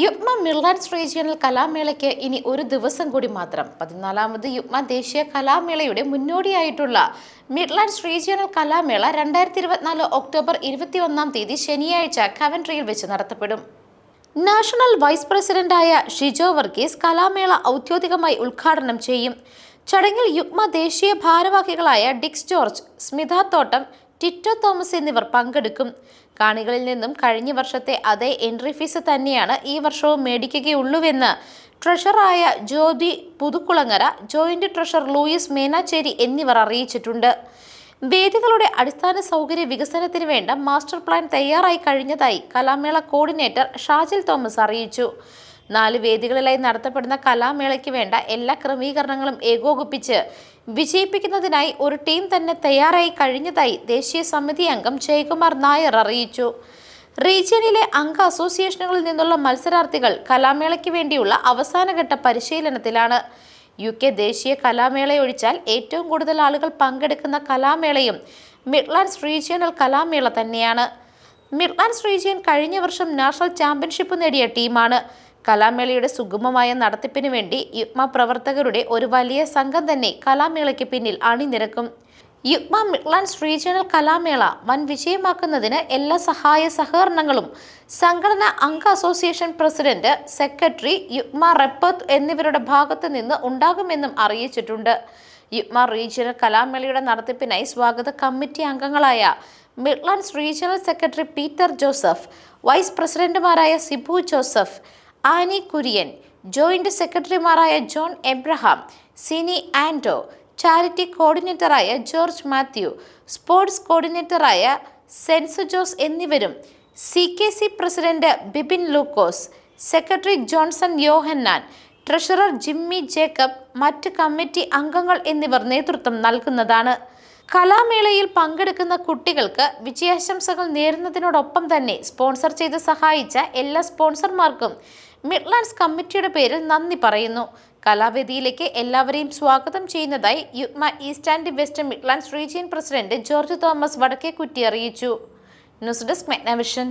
യുഗ്മ മിർലാൻഡ്സ് regional കലാമേളയ്ക്ക് ഇനി ഒരു ദിവസം കൂടി മാത്രം. പതിനാലാമത് യുഗ്മ ദേശീയ കലാമേളയുടെ മുന്നോടിയായിട്ടുള്ള മിഡ്ലാൻഡ്സ് റീജിയണൽ കലാമേള രണ്ടായിരത്തി ഇരുപത്തിനാല് ഒക്ടോബർ ഇരുപത്തിയൊന്നാം തീയതി ശനിയാഴ്ച കവൻട്രിയിൽ വെച്ച് നടത്തപ്പെടും. നാഷണൽ വൈസ് പ്രസിഡന്റായ ഷിജോ വർഗീസ് കലാമേള ഔദ്യോഗികമായി ഉദ്ഘാടനം ചെയ്യും. ചടങ്ങിൽ യുഗ്മ ദേശീയ ഭാരവാഹികളായ ഡിക്സ് ജോർജ് സ്മിത തോട്ടം ടിറ്റോ തോമസ് എന്നിവർ പങ്കെടുക്കും. കാണികളിൽ നിന്നും കഴിഞ്ഞ വർഷത്തെ അതേ എൻട്രി ഫീസ് തന്നെയാണ് ഈ വർഷവും മേടിക്കുകയുള്ളൂവെന്ന് ട്രഷറായ Jyothi Puthukulangara joint treasurer Louis Menachery എന്നിവർ അറിയിച്ചിട്ടുണ്ട്. വേദികളുടെ അടിസ്ഥാന സൗകര്യ വികസനത്തിന് വേണ്ട മാസ്റ്റർ പ്ലാൻ തയ്യാറായി കഴിഞ്ഞതായി കലാമേള കോർഡിനേറ്റർ ഷാജിൽ തോമസ് അറിയിച്ചു. നാല് വേദികളിലായി നടത്തപ്പെടുന്ന കലാമേളയ്ക്ക് വേണ്ട എല്ലാ ക്രമീകരണങ്ങളും ഏകോപിപ്പിച്ച് വിജയിപ്പിക്കുന്നതിനായി ഒരു ടീം തന്നെ തയ്യാറായി കഴിഞ്ഞതായി ദേശീയ സമിതി അംഗം ജയകുമാർ നായർ അറിയിച്ചു. റീജിയനിലെ അംഗ അസോസിയേഷനുകളിൽ നിന്നുള്ള മത്സരാർത്ഥികൾ കലാമേളയ്ക്ക് വേണ്ടിയുള്ള അവസാനഘട്ട പരിശീലനത്തിലാണ്. യു കെ ദേശീയ കലാമേള ഒഴിച്ചാൽ ഏറ്റവും കൂടുതൽ ആളുകൾ പങ്കെടുക്കുന്ന കലാമേളയും മിഡ്ലാൻഡ്സ് റീജിയണൽ കലാമേള തന്നെയാണ്. മിഡ്ലാൻഡ്സ് റീജിയൻ കഴിഞ്ഞ വർഷം നാഷണൽ ചാമ്പ്യൻഷിപ്പ് നേടിയ ടീമാണ്. കലാമേളയുടെ സുഗമമായ നടത്തിപ്പിന് വേണ്ടി യുഗ്മ പ്രവർത്തകരുടെ ഒരു വലിയ സംഘം തന്നെ കലാമേളയ്ക്ക് പിന്നിൽ അണിനിരക്കും. യുഗ്മ മിഡ്ലാൻഡ്സ് റീജിയണൽ കലാമേള വൻ വിജയമാക്കുന്നതിന് എല്ലാ സഹായ സഹകരണങ്ങളും സംഘടന അംഗ അസോസിയേഷൻ പ്രസിഡന്റ് സെക്രട്ടറി യുഗ്മ റെപ്പത്ത് എന്നിവരുടെ ഭാഗത്ത് നിന്ന് ഉണ്ടാകുമെന്നും അറിയിച്ചിട്ടുണ്ട്. യുഗ്മ റീജിയണൽ കലാമേളയുടെ നടത്തിപ്പിനായി സ്വാഗത കമ്മിറ്റി അംഗങ്ങളായ Midlands regional secretary Peter Joseph vice പ്രസിഡന്റുമാരായ Sibu Joseph Annie Kurian joint സെക്രട്ടറിമാരായ John Abraham Sini Ando charity കോർഡിനേറ്ററായ George Mathew sports കോർഡിനേറ്ററായ സെൻസു ജോസ് എന്നിവരും C K C president Bibin Lukose secretary Johnson Yohannan treasurer Jimmy Jacob മറ്റ് committee അംഗങ്ങൾ എന്നിവർ നേതൃത്വം നൽകുന്നതാണ്. കലാമേളയിൽ പങ്കെടുക്കുന്ന കുട്ടികൾക്ക് വിജയാശംസകൾ നേരുന്നതിനോടൊപ്പം തന്നെ സ്പോൺസർ ചെയ്ത് സഹായിച്ച എല്ലാ സ്പോൺസർമാർക്കും മിഡ്ലാൻഡ്സ് കമ്മിറ്റിയുടെ പേരിൽ നന്ദി പറയുന്നു. കലാവേദിയിലേക്ക് എല്ലാവരെയും സ്വാഗതം ചെയ്യുന്നതായി Yugma east and west Midlands region president George Thomas Vadakkekutty അറിയിച്ചു. News desk Megnavision.